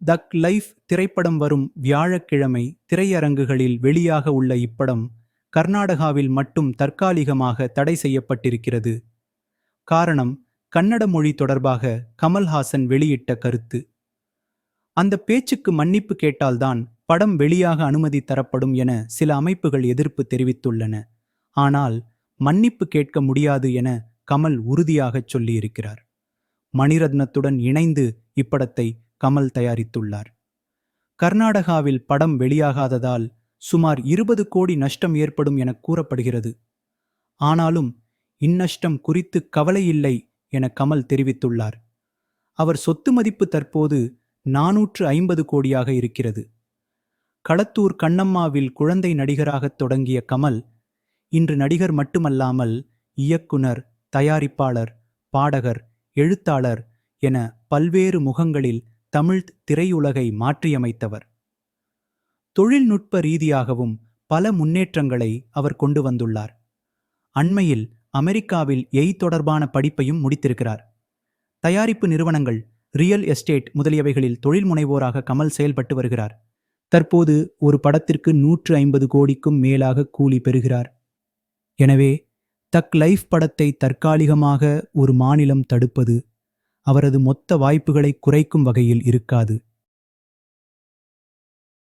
தக் லைஃப் திரைப்படம் வரும் வியாழக்கிழமை திரையரங்குகளில் வெளியாக உள்ள இப்படம் கர்நாடகாவில் மட்டும் தற்காலிகமாக தடை செய்யப்பட்டிருக்கிறது. காரணம் கன்னட மொழி தொடர்பாக கமல்ஹாசன் வெளியிட்ட கருத்து. அந்த பேச்சுக்கு மன்னிப்பு கேட்டால்தான் படம் வெளியாக அனுமதி தரப்படும் என சில அமைப்புகள் எதிர்ப்பு தெரிவித்துள்ளன. ஆனால் மன்னிப்பு கேட்க முடியாது என கமல் உறுதியாகச் சொல்லியிருக்கிறார். மணிரத்னத்துடன் இணைந்து இப்படத்தை கமல் தயாரித்துள்ளார். கர்நாடகாவில் படம் வெளியாகாததால் சுமார் இருபது கோடி நஷ்டம் ஏற்படும் என கூறப்படுகிறது. ஆனாலும் இந்நஷ்டம் குறித்து கவலையில்லை என கமல் தெரிவித்துள்ளார். அவர் சொத்து மதிப்பு தற்போது நாநூற்று ஐம்பது கோடியாக இருக்கிறது. களத்தூர் கண்ணம்மாவில் குழந்தை நடிகராகத் தொடங்கிய கமல் இன்று நடிகர் மட்டுமல்லாமல் இயக்குனர் தயாரிப்பாளர் பாடகர் எழுத்தாளர் என பல்வேறு முகங்களில் தமிழ் திரையுலகை மாற்றியமைத்தவர். தொழில்நுட்ப ரீதியாகவும் பல முன்னேற்றங்களை அவர் கொண்டு வந்துள்ளார். அண்மையில் அமெரிக்காவில் எய் தொடர்பான படிப்பையும் முடித்திருக்கிறார். தயாரிப்பு நிறுவனங்கள் ரியல் எஸ்டேட் முதலியவைகளில் தொழில் முனைவோராக கமல் செயல்பட்டு வருகிறார். தற்போது ஒரு படத்திற்கு நூற்று ஐம்பது கோடிக்கும் மேலாக கூலி பெறுகிறார். எனவே தக் லைஃப் படத்தை தற்காலிகமாக ஒரு மாநிலம் தடுப்பது அவரது மொத்த வாய்ப்புகளை குறைக்கும் வகையில் இருக்காது.